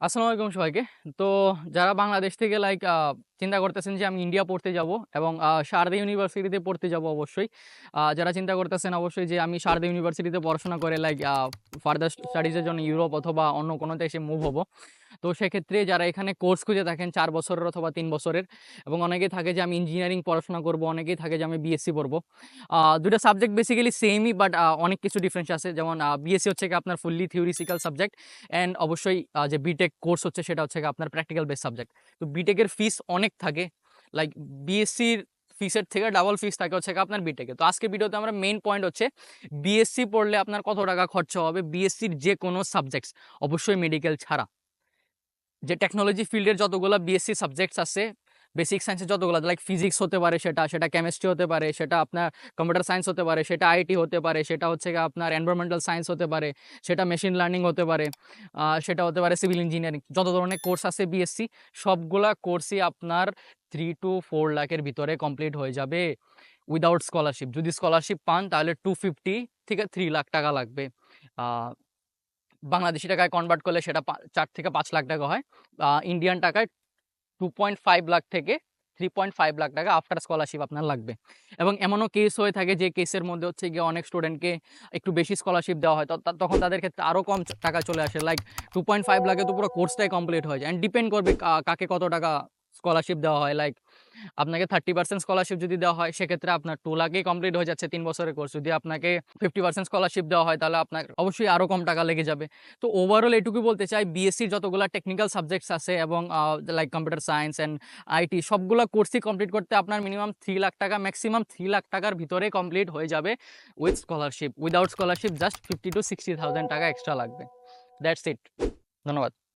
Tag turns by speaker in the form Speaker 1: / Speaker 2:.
Speaker 1: আসসালামু আলাইকুম সবাইকে। তো যারা বাংলাদেশ থেকে লাইক চিন্তা করতেছেন যে আমি ইন্ডিয়া পড়তে যাব এবং আ শারদা ইউনিভার্সিটিতে পড়তে যাব অবশ্যই। যারা চিন্তা করতেছেন অবশ্যই যে আমি শারদা ইউনিভার্সিটিতে পড়াশোনা করে লাইক ফার্দার স্টাডিজের জন্য ইউরোপ অথবা অন্য কোনো দেশে মুভ হব। তো সেক্ষেত্রে যারা এখানে কোর্স খুঁজে থাকেন চার বছরের অথবা তিন বছরের এবং অনেকেই থাকে যে আমি ইঞ্জিনিয়ারিং পড়াশোনা করব, অনেকেই থাকে যে আমি বিএসসি পড়ব। আ ২ টা সাবজেক্ট বেসিক্যালি সেমই বাট অনেক কিছু ডিফারেন্স আছে। যেমন বিএসসি হচ্ছে আপনার ফুললি থিওরিটিক্যাল সাবজেক্ট অ্যান্ড অবশ্যই যে বিটেক কোর্স হচ্ছে সেটা হচ্ছে আপনার প্র্যাকটিক্যাল বেস সাবজেক্ট। তো বিটেকের ফিস অনেক থাকে। লাইক বিএসসির ফিসের থেকে ডাবল ফিস থাকে হচ্ছে আপনার বিটেকে। তো আজকে ভিডিওতে আমরা মেন পয়েন্ট হচ্ছে বিএসসি পড়লে আপনার কত টাকা খরচা হবে বিএসসির যে কোনো সাবজেক্টস অবশ্যই মেডিকেল ছাড়া। যে টেকনোলজি ফিল্ডের যতগুলো বিএসসি সাবজেক্টস আছে, বেসিক সায়েন্সের যতগুলো লাইক ফিজিক্স হতে পারে সেটা, সেটা কেমিস্ট্রি হতে পারে, সেটা আপনার কম্পিউটার সায়েন্স হতে পারে, সেটা আইটি হতে পারে, সেটা হচ্ছে আপনার এনভায়রনমেন্টাল সায়েন্স হতে পারে, সেটা মেশিন লার্নিং হতে পারে, সেটা হতে পারে সিভিল ইঞ্জিনিয়ারিং। যত ধরনের কোর্স আছে বিএসসি সবগুলা কোর্সই আপনার থ্রি টু ফোর লাখের ভিতরে কমপ্লিট হয়ে যাবে উইদাউট স্কলারশিপ। যদি স্কলারশিপ পান তাহলে 250 থেকে থ্রি লাখ টাকা লাগবে। বাংলাদেশি টাকায় কনভার্ট করলে সেটা ৪ থেকে পাঁচ লাখ টাকা হয়। ইন্ডিয়ান টাকায় 2.5 লাখ থেকে 3.5 লাখ টাকা আফটার স্কলারশিপ আপনার লাগবে। এবং এমনও কেস হয়ে থাকে যে কেসের মধ্যে হচ্ছে গিয়ে অনেক স্টুডেন্টকে একটু বেশি স্কলারশিপ দেওয়া হয়। তখন তাদের ক্ষেত্রে আরও কম টাকা চলে আসে। লাইক 2.5 লাখে তো পুরো কোর্সটাই কমপ্লিট হয়ে যায়। অ্যান্ড ডিপেন্ড করবে কাকে কত টাকা স্কলারশিপ দেওয়া হয়। লাইক আপনাকে 30% স্কলারশিপ যদি দেওয়া হয়, সেক্ষেত্রে আপনার 2 লাখেই কমপ্লিট হয়ে যাচ্ছে ৩ বছরের কোর্স। যদি আপনাকে 50% স্কলারশিপ দেওয়া হয়, তাহলে আপনার অবশ্যই আরও কম টাকা লেগে যাবে। তো ওভারঅল এটুকুই বলতে চাই বিএসসির যতগুলা টেকনিক্যাল সাবজেক্টস আছে এবং like computer science and IT সবগুলা কোর্সই কমপ্লিট করতে আপনার মিনিমাম থ্রি লাখ টাকা ম্যাক্সিমাম থ্রি লাখ টাকার ভিতরে কমপ্লিট হয়ে যাবে with scholarship. Without scholarship just 50 to 60 thousand টাকা এক্সট্রা লাগবে। That's it. ধন্যবাদ।